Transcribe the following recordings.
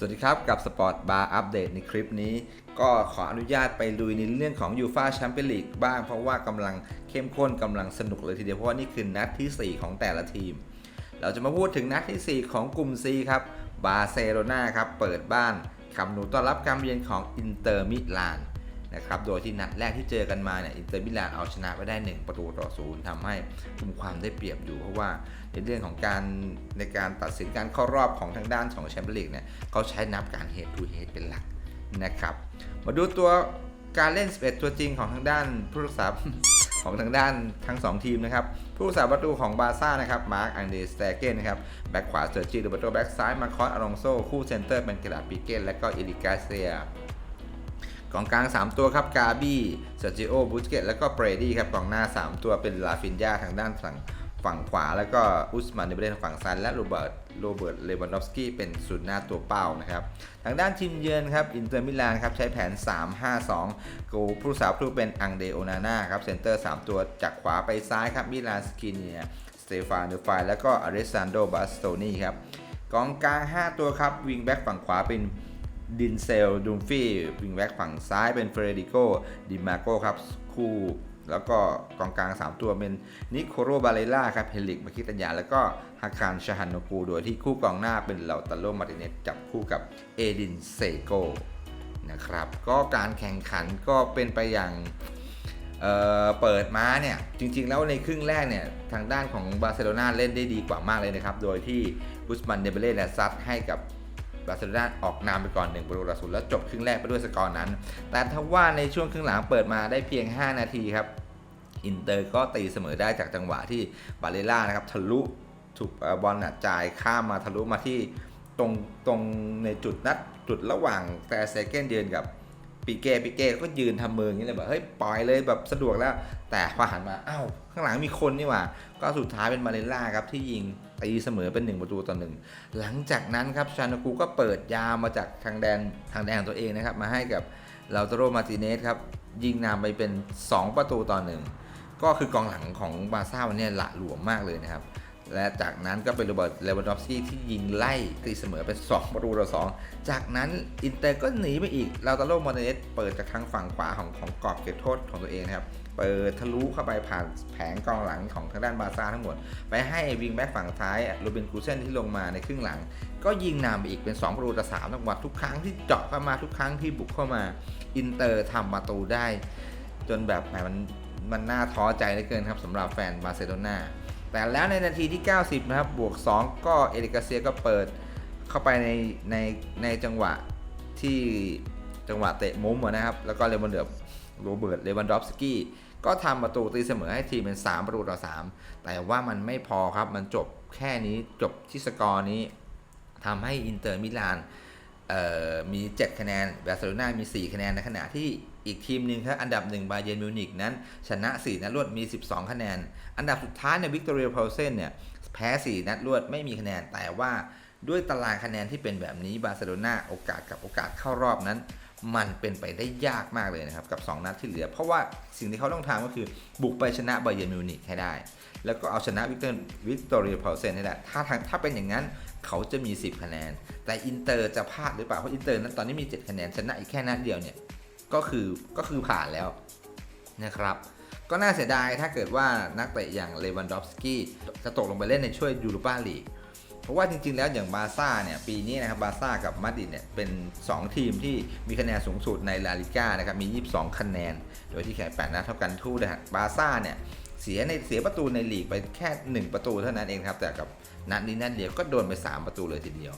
สวัสดีครับ กับสปอร์ตบาร์อัปเดตในคลิปนี้ ก็ขออนุญาตไปลุยในเรื่องของยูฟาแชมเปี้ยนลีกบ้าง เพราะว่ากำลังเข้มข้นกำลังสนุกเลยทีเดียว เพราะว่านี่คือนัดทีสี่4 ของแต่ละทีม เราจะมาพูดถึงนัดทีสี่ 4 ของกลุ่ม C ครับบาร์เซโลนาครับ เปิดบ้านคำหนูต้อนรับการเยือนของอินเตอร์มิลาน นะครับ โดยที่นัดแรกที่เจอกันมาเนี่ยอินเตอร์มิลานเอาชนะไปได้ 1 ประตูต่อศูนย์ทำให้กลุ่มความได้เปรียบอยู่ เพราะว่าในเรื่องของการในการตัดสินการเข้ารอบของทางด้านของแชมเปี้ยนลีกเนี่ยเขาใช้นับการ head to head เป็นหลักนะครับ มาดูตัวการเล่น 11 ตัวจริงของทางด้านผู้รักษาของทางด้านทั้ง 2 ทีมนะครับ ผู้รักษาประตูของบาร์ซ่านะครับ มาร์คอังเดสเตเกนนะครับ แบ็คขวาเซอร์จิโรเบโตแบ็คซ้าย มาคอสอลองโซ คู่เซนเตอร์เป็นเกลาปิเกนและก็เอริกาเซีย กองกลาง 3 ตัวครับกาบี้เซอร์จิโอบูสเกตและก็เบรดี้ครับกองหน้า 3 ตัวเป็นลาฟินยาทางด้านฝั่งฝั่งขวา แล้วก็อุสมานเดเบเรทางฝั่งซ้ายและโรเบิร์ตโรเบิร์ตเลวันดอฟสกี้เป็นศูนย์หน้าตัวเป้านะครับ ทางด้านทีมเยือนครับอินเตอร์มิลานครับใช้แผน 3-5-2 กูผู้สาวผู้เป็นอังเดโอนาน่าครับเซนเตอร์ 3 ตัวจากขวาไปซ้ายครับมิลานสกินเนียสเตฟานเดฟายแล้วก็อเรซานโดบาสโตนีครับกองกลาง 5 ตัวครับวิงแบ็กฝั่งขวาเป็น ดินเซลดูมฟี่วิงแบ็กฝั่งซ้ายเป็นเฟรดิโกดิมาโกครับคู่ แล้วก็กองกลาง 3 ตัวเป็นนิโคโรบาเลล่าครับเฮลิกมาคิตัญญาแล้วก็ฮาคารชาฮันโนกู โดยที่คู่กองหน้าเป็นเลาตาโลมาติเนสจับคู่กับเอดินเซโกนะครับก็การแข่งขันก็เป็นไปอย่างเเปิดมาเนี่ยจริงๆแล้วในครึ่งแรกเนี่ยทางด้านของบาร์เซโลนาเล่นได้ดีกว่ามากเลยนะครับ โดยที่อุสมันเดเบเล่เนี่ยซัดให้กับ บาร์เซโลนาออกนำไปก่อน1ประตูต่อศูนย์แล้วจบครึ่งแรกไปด้วยสกอร์นั้น แต่ทว่าในช่วงครึ่งหลังเปิดมาได้เพียง 5 นาทีครับอินเตอร์ก็ตีเสมอได้จากจังหวะที่บาเลล่านะครับทะลุถูกบอลน่ะจ่ายข้ามมาทะลุมาที่ตรงตรงในจุดนัดจุดระหว่างแต่เซเกนยืนกับ ปีเก้ปีเก้ก็ยืนทำมืออย่างนี้เลยแบบเฮ้ยปล่อยเลยแบบสะดวกแล้ว แต่พอหันมาอ้าวข้างหลังมีคนนี่หว่า ก็สุดท้ายเป็นบาเลล่าครับที่ยิงตีเสมอเป็น 1 ประตูต่อหนึ่งหลังจากนั้นครับชานากูก็เปิดยาวมาจากทางแดนทางแดนของตัวเองนะครับมาให้กับลาโตโรมาติเนสครับยิงนำไปเป็น 2 ประตูต่อหนึ่งก็คือกองหลังของบาร์ซ่าวันนี้หละหลวมมากเลยนะครับ และจากนั้นก็เป็นโรเบิร์ตเลวันดอฟสกี้ที่ยิงไล่ตีเสมอเป็น2ประตูต่อ2จากนั้นอินเตอร์ก็หนีไปอีกลาโตโรมาติเนสเปิดจากทางฝั่งขวาของของกรอบเขตโทษของตัวเองนะครับเปิดทะลุเข้าไปผ่านแผงกองหลังของทางด้านบาร์ซ่าทั้งหมด ไปให้วิงแบ็กฝั่งซ้ายโรเบนกูเซนที่ลงมาในครึ่งหลัง ก็ยิงนำไปอีกเป็น 2 ประตูต่อ3จังหวะทุกครั้งที่เจาะเข้ามาทุกครั้งที่บุกเข้ามาอินเตอร์ทำประตูได้ จนแบบแหมมันมันน่าท้อใจเหลือเกินครับสำหรับแฟนบาร์เซโลนา แต่แล้วในนาทีที่ 90 นะครับ บวก 2 ก็เอริกาเซียก็เปิดเข้าไปในในในจังหวะที่จังหวะเตะมุมนะครับ แล้วก็เลวันเดอร์โรเบิร์ตเลวันดอฟสกี้ก็ทำประตูตีเสมอให้ทีมเป็น 3 ประตูต่อ 3 แต่ว่ามันไม่พอครับ มันจบแค่นี้จบที่สกอร์นี้ทำให้อินเตอร์มิลาน มี7คะแนนบาร์เซโลนามี 4 คะแนนในขณะที่อีกทีมหนึ่งครับอันดับ1บาเยนมิวนิกนั้น ชนะ 4 นัดรวดมี 12 คะแนน อันดับสุดท้ายเนี่ยวิกตอเรียพาวเซนเนี่ยแพ้ 4 นัดรวดไม่มีคะแนนแต่ว่าด้วยตารางคะแนนที่เป็นแบบนี้บาร์เซโลนาโอกาสกับโอกาสเข้ารอบนั้น มันเป็นไปได้ยากมากเลยนะครับกับ 2 นัดที่เหลือ เพราะว่าสิ่งที่เขาต้องทำก็คือบุกไปชนะบเยร์มิวนิกให้ได้ แล้วก็เอาชนะวิกเตอร์วิกตอเรียเพลเซนให้ได้ถ้าทางถ้าเป็นอย่างนั้นเขาจะมี 10 คะแนน แต่อินเตอร์จะพลาดหรือเปล่าเพราะอินเตอร์นั้นตอนนี้มี 7 คะแนนชนะอีกแค่นัดเดียวเนี่ยก็คือก็คือผ่านแล้วนะครับก็น่าเสียดายถ้าเกิดว่านักเตะอย่างเลวันดอฟสกี้จะตกลงไปเล่นในช่วยยูโรปาลีก เพราะว่าจริงๆ แล้วอย่างบาร์ซ่าเนี่ยปีนี้นะครับบาร์ซ่ากับมาดริดเนี่ยเป็น 2 ทีมที่มีคะแนนสูงสุดในลาลิก้านะครับมี 22 คะแนน โดยที่แข่ง8นัดเท่ากันทู่นะฮะบาร์ซ่าเนี่ยเสียในเสียประตูในลีกไปแค่ 1 ประตูเท่านั้นเองครับแต่กับนัดนี้นัดเดียวก็โดนไป 3 ประตูเลยทีเดียว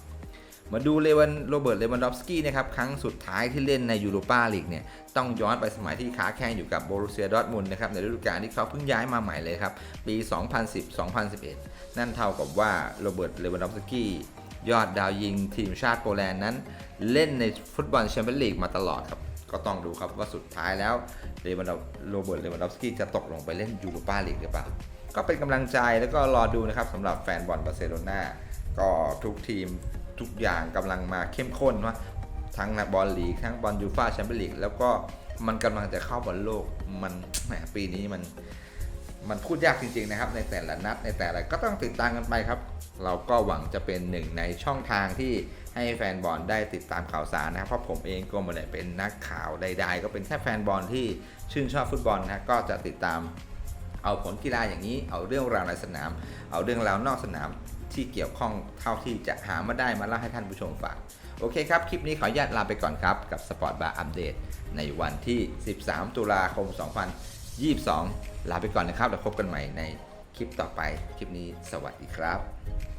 มาดูเลวันโรเบิร์ตเลวันดอฟสกี้นะครับครั้งสุดท้ายที่เล่นในยูโรปาลีกเนี่ยต้องย้อนไปสมัยที่ค้าแข่งอยู่กับโบรุเซียดอร์ทมุนนะครับในฤดูกาลที่เขาเพิ่งย้ายมาใหม่เลยครับ ปี 2010-2011 นั่นเท่ากับว่าโรเบิร์ตเลวันดอฟสกี้ยอดดาวยิงทีมชาติโปแลนด์นั้น เล่นในฟุตบอลแชมเปี้ยนลีกมาตลอดครับ ก็ต้องดูครับว่าสุดท้ายแล้วเลวันดอโรเบิร์ตเลวันดอฟสกี้จะตกลงไปเล่นยูโรปาลีกหรือเปล่าก็เป็นกำลังใจแล้วก็รอดูนะครับสำหรับแฟนบอลบาร์เซโลนาก็ทุกทีม ทุกอย่างกำลังมาเข้มข้นว่าทั้งบอลลีกทั้งบอลยูฟ่าแชมเปี้ยนลีกแล้วก็มันกำลังจะเข้าบอลโลกมันแหมปีนี้มันมันพูดยากจริงๆนะครับ ในแต่ละนัดในแต่ละก็ต้องติดตามกันไปครับ เราก็หวังจะเป็นหนึ่งในช่องทางที่ให้แฟนบอลได้ติดตามข่าวสารนะครับเพราะผมเองก็ไม่ได้เป็นนักข่าวใด ๆ ก็เป็นแค่แฟนบอลที่ชื่นชอบฟุตบอลนะก็จะติดตามเอาผลกีฬาอย่างนี้ เอาเรื่องราวในสนาม เอาเรื่องราวนอกสนาม ที่เกี่ยวข้องเท่าที่จะหามาได้มาเล่าให้ท่านผู้ชมฟัง โอเคครับ คลิปนี้ขออนุญาตลาไปก่อนครับ กับสปอร์ตบาร์อัปเดตในวันที่ 13 ตุลาคม 2022 ลาไปก่อนนะครับแล้วพบกันใหม่ในคลิปต่อไป คลิปนี้สวัสดีครับ